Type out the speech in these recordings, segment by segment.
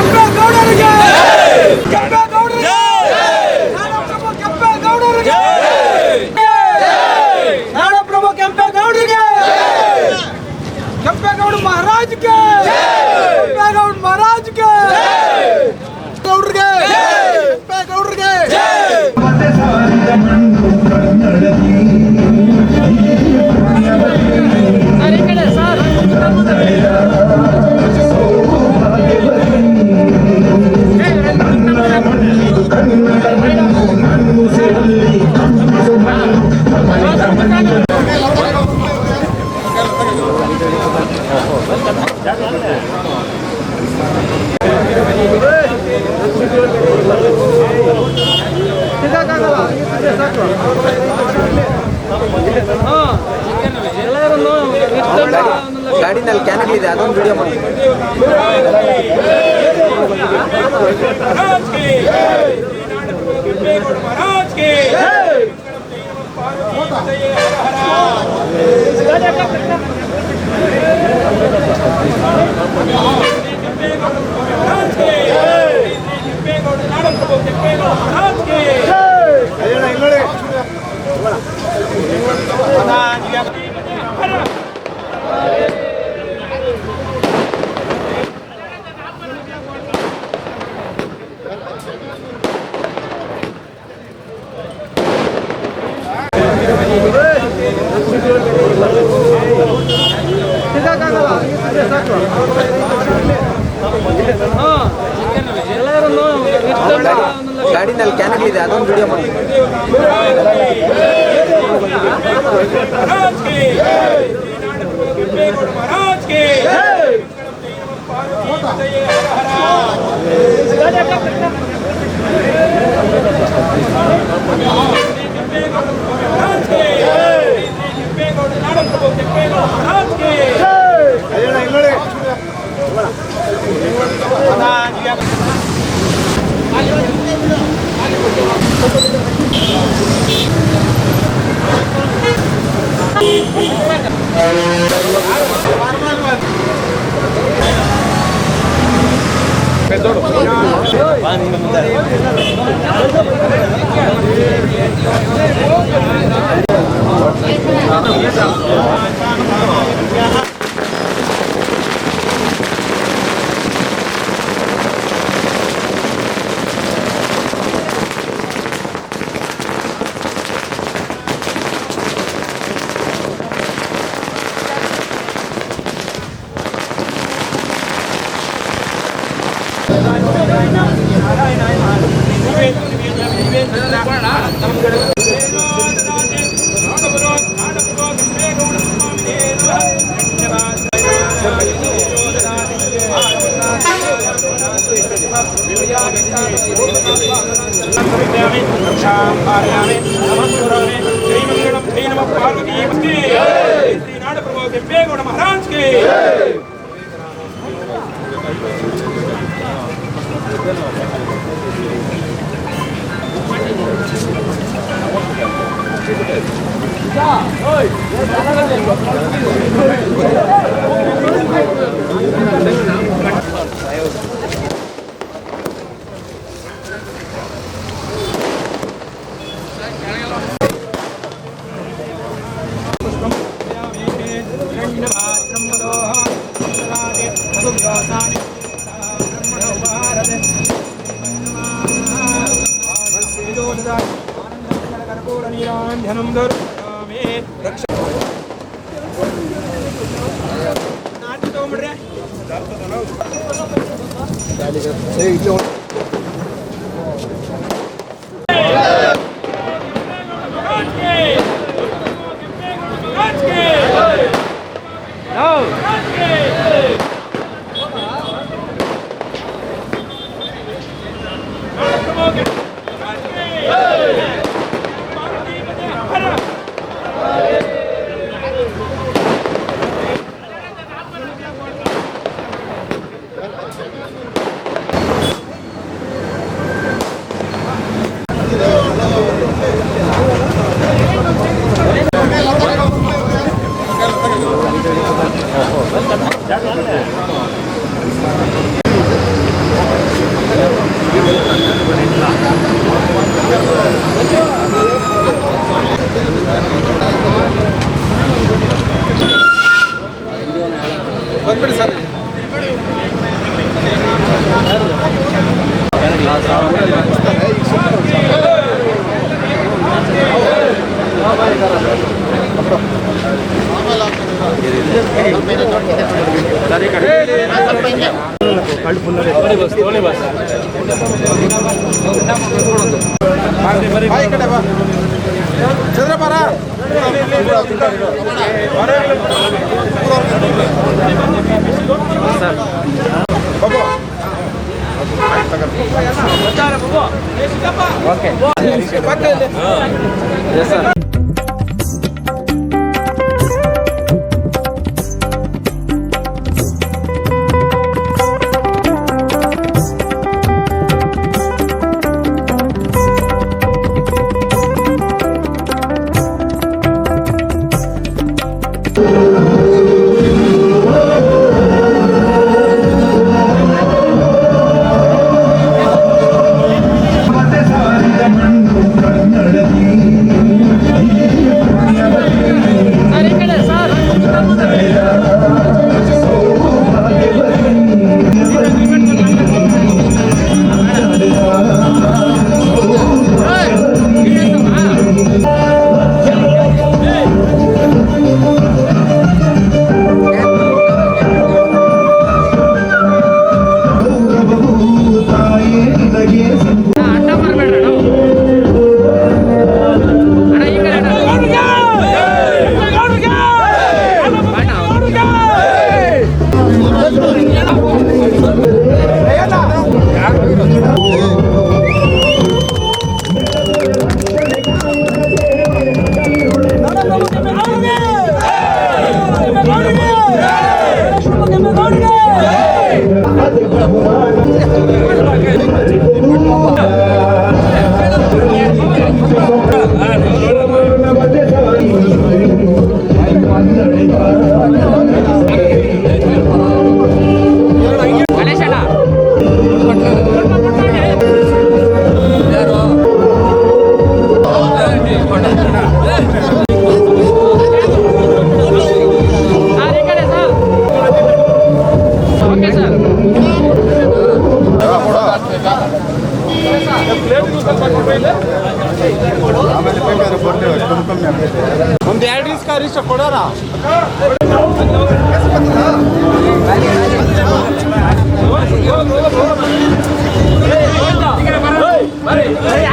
Come, go, go! ಗಾಡಿನಲ್ಲಿ ಕ್ಯಾನ್ಗಳಿದೆ ಅದೊಂದು video ಮಾಡಿ महाराज की ಗಾಡಿನಲ್ಲಿ ಕ್ಯಾನಲ್ ಇದೆ ಅದೊಂದು ವಿಡಿಯೋ ಮಾಡಿ. ರಾಜಕೀಯ పెద్దోడు శ్రీరామ్ పాదయామి నమస్కరామి జై మంగళం జై నమ పార్వతీ శ్రీనాథ ಧನಂ ದುರ್ಗಾಮೇ ರಕ್ಷ ನಾಟಿ ತಗೊಂಬಿಡ್ರಿ ಚಂದ್ರಪಾರ Okay. Yes, sir. ಒಂದು ಎರಡು ದಿವಸ ಅರಿಷ್ಟ ಕೊಡೋರ ಬೆಂಗಳೂರು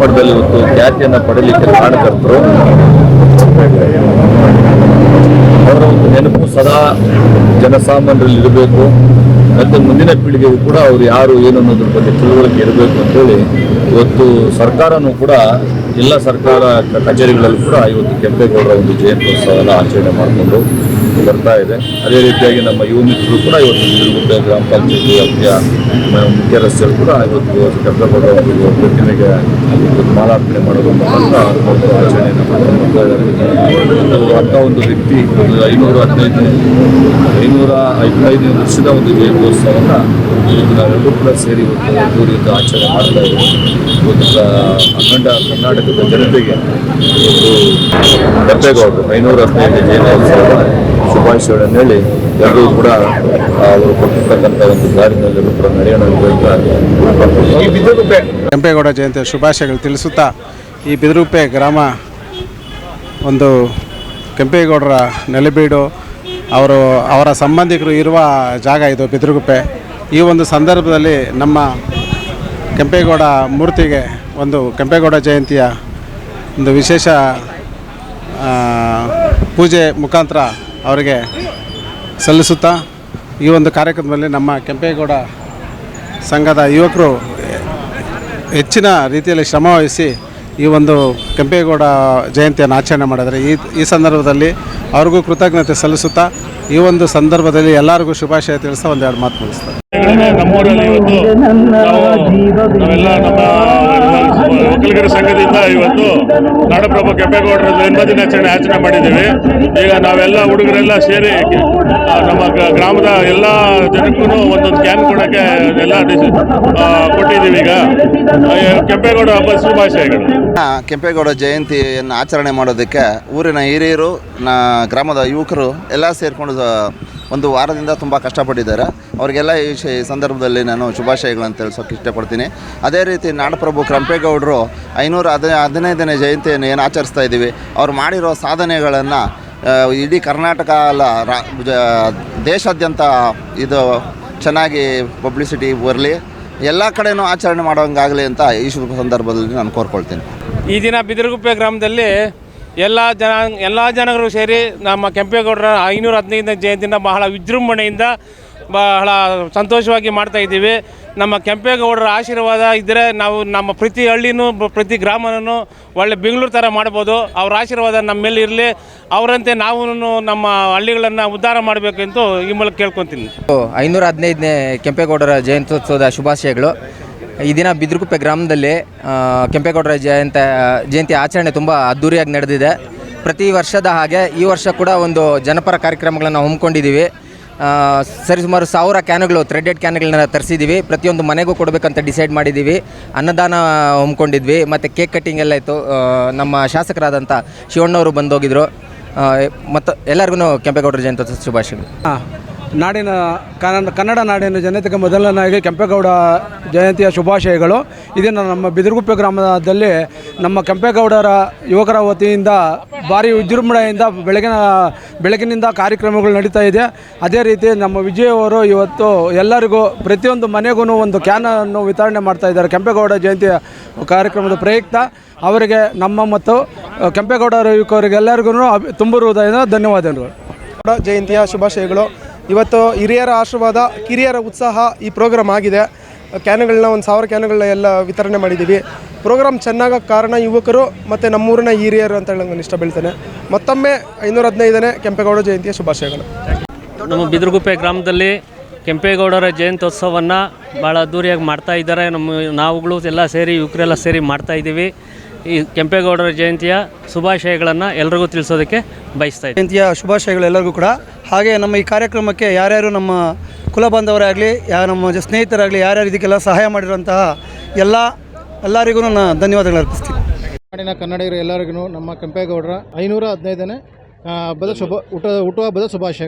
ಮಟ್ಟದಲ್ಲಿ ಇವತ್ತು ಖ್ಯಾತಿಯನ್ನು ಪಡೆಯಲಿಕ್ಕೆ ಕಾರಣಕರ್ತರು. ಅವರ ಒಂದು ನೆನಪು ಸದಾ ಜನಸಾಮಾನ್ಯರಲ್ಲಿ ಇರಬೇಕು ಮತ್ತು ಮುಂದಿನ ಪೀಳಿಗೆಗೂ ಕೂಡ ಅವರು ಯಾರು, ಏನು ಅನ್ನೋದ್ರ ಬಗ್ಗೆ ತಿಳುವಳಿಕೆ ಇರಬೇಕು ಅಂತೇಳಿ ಇವತ್ತು ಸರ್ಕಾರನೂ ಕೂಡ, ಎಲ್ಲ ಸರ್ಕಾರ ಕಚೇರಿಗಳಲ್ಲೂ ಕೂಡ ಇವತ್ತು ಕೆಂಪೇಗೌಡರ ಒಂದು ಜಯಂತ್ಯೋತ್ಸವನ ಆಚರಣೆ ಮಾಡಿಕೊಂಡು ಬರ್ತಾ ಇದೆ. ಅದೇ ರೀತಿಯಾಗಿ ನಮ್ಮ ಯುವ ಕೂಡ ಇವತ್ತು ತಿರುಗುಪ್ಪೆ ಗ್ರಾಮ ಪಂಚಾಯತಿ ವ್ಯಾಪ್ತಿಯ ಮುಖ್ಯ ರಸ್ತೆಯಲ್ಲಿ ಕೂಡ ಇವತ್ತು ಕೆಂಪೇಗೌಡರ ಒಂದು ಪ್ರತಿಮೆಗೆ ಇವತ್ತು ಮಾಲಾರ್ಪಣೆ ಮಾಡೋದು ಮುಖಾಂತರ ಒಂದು ಆಚರಣೆಯನ್ನು ಮಾಡ್ತಾ ಅಂಥ ಒಂದು ವ್ಯಕ್ತಿ, ಒಂದು ಐನೂರ ಹದಿನೈದು ಐನೂರ ಹದಿನೈದು ವರ್ಷದ ಒಂದು ಜಯಂತ್ಯೋತ್ಸವವನ್ನು ಇವತ್ತು ನಾವೆಲ್ಲರೂ ಕೂಡ ಸೇರಿ ಇವತ್ತು ದೂರಿಂದ ಆಚರಣೆ ಮಾಡ್ತಾ ಇದ್ದೀವಿ ಇವತ್ತು ಅಖಂಡ ಕರ್ನಾಟಕದ ಜನತೆಗೆ ಇವತ್ತು ಕೆಂಪೇಗೌಡರು ಐನೂರ ಹದಿನೈದು ಜಯಂತ್ಯೋತ್ಸವದ ಶುಭಾಶಯಗಳನ್ನು ಹೇಳಿ. ಎಲ್ಲರೂ ಕೂಡ ಅವರು ಕೊಟ್ಟಿರ್ತಕ್ಕಂಥ ಒಂದು ದಾರಿನಲ್ಲಿ ಕೂಡ ನಡೆಯೋಣ ಕೆಂಪೇಗೌಡ ಜಯಂತಿಯ ಶುಭಾಶಯಗಳು ತಿಳಿಸುತ್ತಾ, ಈ ಬಿದಿರುಪೆ ಗ್ರಾಮ ಒಂದು ಕೆಂಪೇಗೌಡರ ನೆಲೆಬೀಡು, ಅವರು ಅವರ ಸಂಬಂಧಿಕರು ಇರುವ ಜಾಗ ಇದು ಬಿದಿರುಗುಪ್ಪೆ. ಈ ಒಂದು ಸಂದರ್ಭದಲ್ಲಿ ನಮ್ಮ ಕೆಂಪೇಗೌಡ ಮೂರ್ತಿಗೆ ಒಂದು ಕೆಂಪೇಗೌಡ ಜಯಂತಿಯ ಒಂದು ವಿಶೇಷ ಪೂಜೆ ಮುಖಾಂತರ ಅವರಿಗೆ ಸಲ್ಲಿಸುತ್ತಾ ಈ ಒಂದು ಕಾರ್ಯಕ್ರಮದಲ್ಲಿ ನಮ್ಮ ಕೆಂಪೇಗೌಡ ಸಂಘದ ಯುವಕರು ಹೆಚ್ಚಿನ ರೀತಿಯಲ್ಲಿ ಶ್ರಮವಹಿಸಿ ಈ ಒಂದು ಕೆಂಪೇಗೌಡ ಜಯಂತಿಯನ್ನು ಆಚರಣೆ ಮಾಡಿದರೆ ಈ ಈ ಸಂದರ್ಭದಲ್ಲಿ ಅವ್ರಿಗೂ ಕೃತಜ್ಞತೆ ಸಲ್ಲಿಸುತ್ತಾ ಈ ಒಂದು ಸಂದರ್ಭದಲ್ಲಿ ಎಲ್ಲರಿಗೂ ಶುಭಾಶಯ ತಿಳಿಸ್ತಾ ಒಂದೆರಡು ಮಾತು ಮುಗಿಸ್ತಾರೆ ಒಕ್ಕಲಿಗರ ಸಂಘದಿಂದ ಇವತ್ತು ನಾಡಪ್ರಭು ಕೆಂಪೇಗೌಡರ ಜನ್ಮದಿನಾಚರಣೆ ಆಚರಣೆ ಮಾಡಿದ್ದೀವಿ. ಈಗ ನಾವೆಲ್ಲ ಹುಡುಗರೆಲ್ಲ ಸೇರಿ ನಮ್ಮ ಗ್ರಾಮದ ಎಲ್ಲ ಜನಕ್ಕೂ ಒಂದೊಂದು ಕ್ಯಾನ್ ಕೊಡೋಕ್ಕೆ ಎಲ್ಲ ಕೊಟ್ಟಿದ್ದೀವಿ ಈಗ. ಕೆಂಪೇಗೌಡ ಹಬ್ಬದ ಶುಭಾಶಯಗಳು. ಕೆಂಪೇಗೌಡ ಜಯಂತಿಯನ್ನು ಆಚರಣೆ ಮಾಡೋದಕ್ಕೆ ಊರಿನ ಹಿರಿಯರು, ನಾ, ಗ್ರಾಮದ ಯುವಕರು ಎಲ್ಲ ಸೇರಿಕೊಂಡು ಒಂದು ವಾರದಿಂದ ತುಂಬ ಕಷ್ಟಪಟ್ಟಿದ್ದಾರೆ. ಅವರಿಗೆಲ್ಲ ಈ ಶ- ಸಂದರ್ಭದಲ್ಲಿ ನಾನು ಶುಭಾಶಯಗಳನ್ನು ತಿಳಿಸೋಕೆ ಇಷ್ಟಪಡ್ತೀನಿ. ಅದೇ ರೀತಿ ನಾಡಪ್ರಭು ಕ್ರಂಪೇಗೌಡರು ಐನೂರ ಹದಿ, ಹದಿನೈದನೇ ಜಯಂತಿಯನ್ನು ಏನು ಆಚರಿಸ್ತಾ ಇದ್ದೀವಿ. ಅವ್ರು ಮಾಡಿರೋ ಸಾಧನೆಗಳನ್ನು ಇಡೀ ಕರ್ನಾಟಕ ಅಲ್ಲ, ರಾ ದೇಶಾದ್ಯಂತ ಇದು ಚೆನ್ನಾಗಿ ಪಬ್ಲಿಸಿಟಿ ಬರಲಿ, ಎಲ್ಲ ಕಡೆನೂ ಆಚರಣೆ ಮಾಡೋಂಗಾಗಲಿ ಅಂತ ಈ ಶುಭ ಸಂದರ್ಭದಲ್ಲಿ ನಾನು ಕೋರ್ಕೊಳ್ತೀನಿ. ಈ ದಿನ ಬಿದಿರುಗುಪ್ಪೆ ಗ್ರಾಮದಲ್ಲಿ ಎಲ್ಲ ಜನ, ಎಲ್ಲ ಜನರು ಸೇರಿ ನಮ್ಮ ಕೆಂಪೇಗೌಡರ ಐನೂರ ಹದಿನೈದನೇ ಜಯಂತಿನ ಬಹಳ ವಿಜೃಂಭಣೆಯಿಂದ ಬಹಳ ಸಂತೋಷವಾಗಿ ಮಾಡ್ತಾ ಇದ್ದೀವಿ. ನಮ್ಮ ಕೆಂಪೇಗೌಡರ ಆಶೀರ್ವಾದ ಇದ್ದರೆ ನಾವು ನಮ್ಮ ಪ್ರತಿ ಹಳ್ಳಿನೂ, ಪ್ರತಿ ಗ್ರಾಮನೂ ಒಳ್ಳೆ ಬೆಂಗಳೂರು ಥರ ಮಾಡ್ಬೋದು. ಅವ್ರ ಆಶೀರ್ವಾದ ನಮ್ಮ ಮೇಲೆ ಇರಲಿ. ಅವರಂತೆ ನಾವು ನಮ್ಮ ಹಳ್ಳಿಗಳನ್ನು ಉದ್ಧಾರ ಮಾಡಬೇಕು ಅಂತ ಈ ಮೂಲಕ ಕೇಳ್ಕೊತೀನಿ. ಐನೂರ ಹದಿನೈದನೇ ಕೆಂಪೇಗೌಡರ ಜಯಂತ್ಯೋತ್ಸವದ ಶುಭಾಶಯಗಳು. ಈ ದಿನ ಬಿದ್ರುಕುಪ್ಪೆ ಗ್ರಾಮದಲ್ಲಿ ಕೆಂಪೇಗೌಡರ ಜಯಂತ ಜಯಂತಿ ಆಚರಣೆ ತುಂಬ ಅದ್ದೂರಿಯಾಗಿ ನಡೆದಿದೆ. ಪ್ರತಿ ವರ್ಷದ ಹಾಗೆ ಈ ವರ್ಷ ಕೂಡ ಒಂದು ಜನಪರ ಕಾರ್ಯಕ್ರಮಗಳನ್ನು ಹಮ್ಮಿಕೊಂಡಿದ್ದೀವಿ. ಸರಿಸುಮಾರು ಸಾವಿರ ಕ್ಯಾನುಗಳು ಥ್ರೆಡೆಡ್ ಕ್ಯಾನ್ಗಳನ್ನ ತರಿಸಿದ್ದೀವಿ. ಪ್ರತಿಯೊಂದು ಮನೆಗೂ ಕೊಡಬೇಕಂತ ಡಿಸೈಡ್ ಮಾಡಿದ್ದೀವಿ. ಅನ್ನದಾನ ಹಮ್ಮಿಕೊಂಡಿದ್ವಿ. ಮತ್ತು ಕೇಕ್ ಕಟ್ಟಿಂಗ್ ಎಲ್ಲ ಇತ್ತು ನಮ್ಮ ಶಾಸಕರಾದಂಥ ಶಿವಣ್ಣವರು ಬಂದೋಗಿದ್ರು. ಮತ್ತು ಎಲ್ಲರಿಗೂ ಕೆಂಪೇಗೌಡರ ಜಯಂತಿ ಶುಭಾಶಯಗಳು. ನಾಡಿನ ಕನ್ನಡ ಕನ್ನಡ ನಾಡಿನ ಜನತೆಗೆ ಮೊದಲನಾಗಿ ಕೆಂಪೇಗೌಡ ಜಯಂತಿಯ ಶುಭಾಶಯಗಳು. ಇದನ್ನು ನಮ್ಮ ಬಿದಿರುಗುಪ್ಪೆ ಗ್ರಾಮದಲ್ಲಿ ನಮ್ಮ ಕೆಂಪೇಗೌಡರ ಯುವಕರ ವತಿಯಿಂದ ಭಾರಿ ವಿಜೃಂಭಣೆಯಿಂದ ಬೆಳಗಿನ ಬೆಳಗಿನಿಂದ ಕಾರ್ಯಕ್ರಮಗಳು ನಡೀತಾ ಇದೆ. ಅದೇ ರೀತಿ ನಮ್ಮ ವಿಜಯ್ ಅವರು ಇವತ್ತು ಎಲ್ಲರಿಗೂ ಪ್ರತಿಯೊಂದು ಮನೆಗೂ ಒಂದು ಕ್ಯಾನನ್ನು ವಿತರಣೆ ಮಾಡ್ತಾ ಇದ್ದಾರೆ. ಕೆಂಪೇಗೌಡ ಜಯಂತಿಯ ಕಾರ್ಯಕ್ರಮದ ಪ್ರಯುಕ್ತ ಅವರಿಗೆ ನಮ್ಮ ಮತ್ತು ಕೆಂಪೇಗೌಡರ ಯುವಕರಿಗೆಲ್ಲರಿಗೂ ತುಂಬ ಹೃದಯದ ಧನ್ಯವಾದಗಳು. ಜಯಂತಿಯ ಶುಭಾಶಯಗಳು. ಇವತ್ತು ಹಿರಿಯರ ಆಶೀರ್ವಾದ, ಕಿರಿಯರ ಉತ್ಸಾಹ ಈ ಪ್ರೋಗ್ರಾಮ್ ಆಗಿದೆ. ಕ್ಯಾನುಗಳನ್ನ, ಒಂದು ಸಾವಿರ ಕ್ಯಾನುಗಳನ್ನ ಎಲ್ಲ ವಿತರಣೆ ಮಾಡಿದ್ದೀವಿ. ಪ್ರೋಗ್ರಾಮ್ ಚೆನ್ನಾಗಕ್ಕೆ ಕಾರಣ ಯುವಕರು ಮತ್ತು ನಮ್ಮೂರಿನ ಹಿರಿಯರು ಅಂತ ಹೇಳಿ ಇಷ್ಟ ಬೀಳ್ತೇನೆ. ಮತ್ತೊಮ್ಮೆ ಐನೂರ ಹದಿನೈದನೇ ಕೆಂಪೇಗೌಡ ಜಯಂತಿಯ ಶುಭಾಶಯಗಳು. ನಮ್ಮ ಬಿದ್ರಗುಪ್ಪೆ ಗ್ರಾಮದಲ್ಲಿ ಕೆಂಪೇಗೌಡರ ಜಯಂತ್ಯೋತ್ಸವವನ್ನು ಭಾಳ ಅದ್ದೂರಿಯಾಗಿ ಮಾಡ್ತಾ ಇದ್ದಾರೆ. ನಮ್ಮ ನಾವುಗಳು ಎಲ್ಲ ಸೇರಿ, ಯುವಕರೆಲ್ಲ ಸೇರಿ ಮಾಡ್ತಾ ಇದ್ದೀವಿ. ಈ ಕೆಂಪೇಗೌಡರ ಜಯಂತಿಯ ಶುಭಾಶಯಗಳನ್ನು ಎಲ್ರಿಗೂ ತಿಳಿಸೋದಕ್ಕೆ ಬಯಸ್ತಾ ಇದ್ದೀನಿ. ಜಯಂತಿಯ ಶುಭಾಶಯಗಳು ಎಲ್ಲರಿಗೂ ಕೂಡ. ಹಾಗೆ ನಮ್ಮ ಈ ಕಾರ್ಯಕ್ರಮಕ್ಕೆ ಯಾರ್ಯಾರು ನಮ್ಮ ಕುಲ ಬಾಂಧವರಾಗಲಿ ಯಾ ನಮ್ಮ ಸ್ನೇಹಿತರಾಗಲಿ ಯಾರ್ಯಾರು ಇದಕ್ಕೆಲ್ಲ ಸಹಾಯ ಮಾಡಿರುವಂತಹ ಎಲ್ಲ ಎಲ್ಲರಿಗೂ ನಾನು ಧನ್ಯವಾದಗಳು ಅರ್ಪಿಸ್ತೀನಿ. ನಾಡಿನ ಕನ್ನಡಿಗರು ಎಲ್ಲರಿಗೂ ನಮ್ಮ ಕೆಂಪೇಗೌಡರ ಐನೂರ ಹದಿನೈದನೇ ಹಬ್ಬದ ಶುಭ ಹುಟ್ಟು ಹಬ್ಬದ ಶುಭಾಶಯಗಳು.